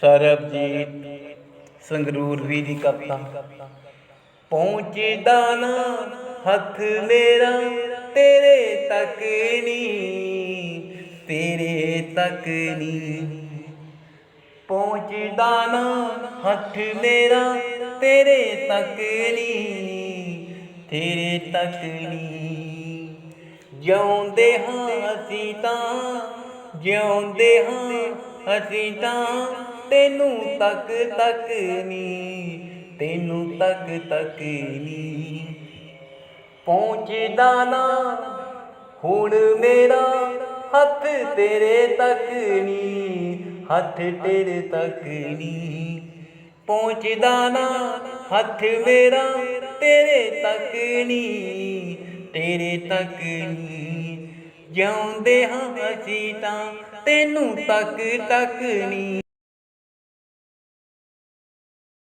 ਸਰਬਜੀਤ ਸੰਗਰੂਰ ਵੀ ਦੀ ਕਪਤਾ ਪਹੁੰਚਦਾ ਨਾ ਹੱਥ ਮੇਰਾ, ਤੇਰੇ ਤੱਕ ਨਹੀਂ ਤੇਰੇ ਤੱਕ ਨਹੀਂ ਪਹੁੰਚਦਾ ਨਾ ਹੱਥ ਮੇਰਾ, ਤੇਰੇ ਤੱਕ ਨਹੀਂ ਤੇਰੇ ਤੱਕ ਨਹੀਂ ਜਿਉਂਦੇ ਹਾਂ ਅਸੀਂ ਤਾਂ, ਜਿਉਂਦੇ ਹਾਂ ਅਸੀਂ ਤਾਂ ਤੈਨੂੰ ਤੱਕ ਤੱਕ ਨੀ, ਤੈਨੂੰ ਤੱਕ ਤੱਕ ਨੀ। ਪਹੁੰਚਦਾ ਨਾ, ਹੁਣ ਮੇਰਾ ਹੱਥ ਤੇਰੇ ਤੱਕ ਨੀ, ਹੱਥ ਤੇਰੇ ਤੱਕ ਨੀ। ਪਹੁੰਚਦਾ ਨਾ, ਹੱਥ ਮੇਰਾ ਤੇਰੇ ਤੱਕ ਨੀ, ਤੇਰੇ ਤੱਕ ਨੀ। ਜਿਉਂਦੇ ਹਾਂ ਅਸੀਂ ਤਾਂ ਤੈਨੂੰ ਤੱਕ ਤੱਕ ਨੀ।